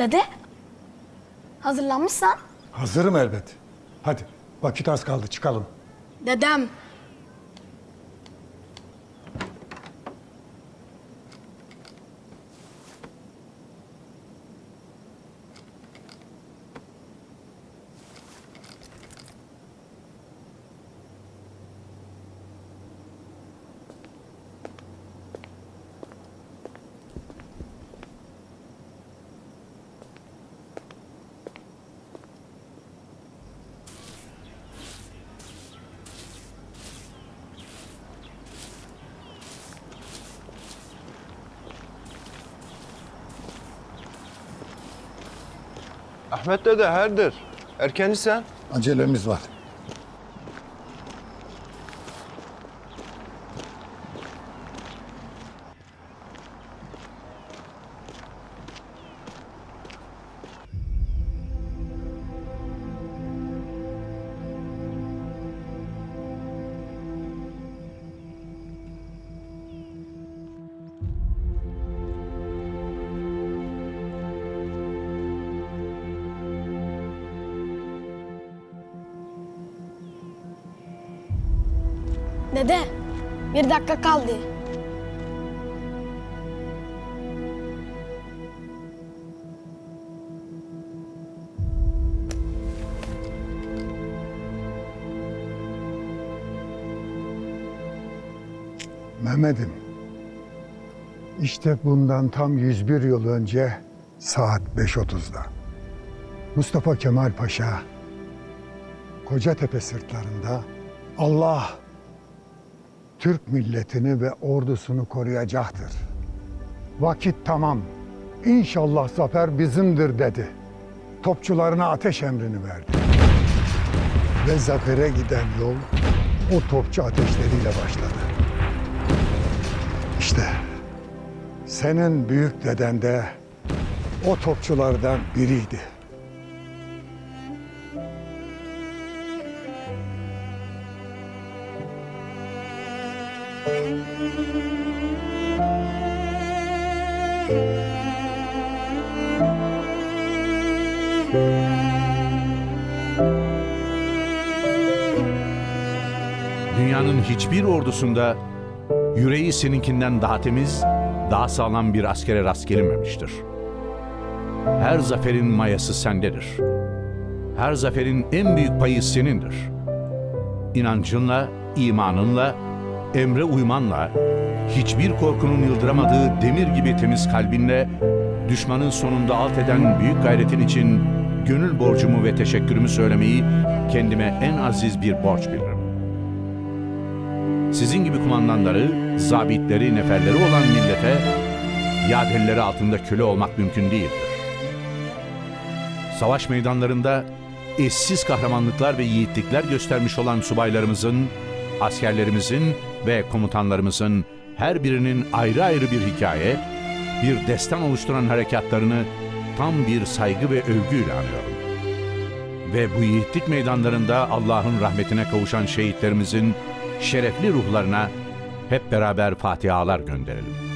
Dede, hazırlanmışsan. Hazırım elbet. Hadi vakit az kaldı çıkalım. Dedem, Ahmet dede herdir. Erkenci sen. Acelemiz var. Dede. Bir dakika kaldı. Mehmet'im. İşte bundan tam 101 yıl önce saat 5.30'da Mustafa Kemal Paşa Kocatepe sırtlarında Allah Türk milletini ve ordusunu koruyacaktır. Vakit tamam. İnşallah zafer bizimdir dedi. Topçularına ateş emrini verdi. Ve zafere giden yol o topçu ateşleriyle başladı. İşte senin büyük deden de o topçulardan biriydi. Dünyanın hiçbir ordusunda yüreği seninkinden daha temiz, daha sağlam bir askere rast gelinmemiştir. Her zaferin mayası sendedir. Her zaferin en büyük payı senindir. İnancınla, imanınla, emre uymanla, hiçbir korkunun yıldıramadığı demir gibi temiz kalbinle, düşmanın sonunda alt eden büyük gayretin için gönül borcumu ve teşekkürümü söylemeyi kendime en aziz bir borç bilirim. Sizin gibi kumandanları, zabitleri, neferleri olan millete yadelleri altında köle olmak mümkün değildir. Savaş meydanlarında eşsiz kahramanlıklar ve yiğitlikler göstermiş olan subaylarımızın, askerlerimizin ve komutanlarımızın her birinin ayrı ayrı bir hikaye, bir destan oluşturan harekatlarını tam bir saygı ve övgüyle anıyorum. Ve bu yiğitlik meydanlarında Allah'ın rahmetine kavuşan şehitlerimizin şerefli ruhlarına hep beraber fatihalar gönderelim.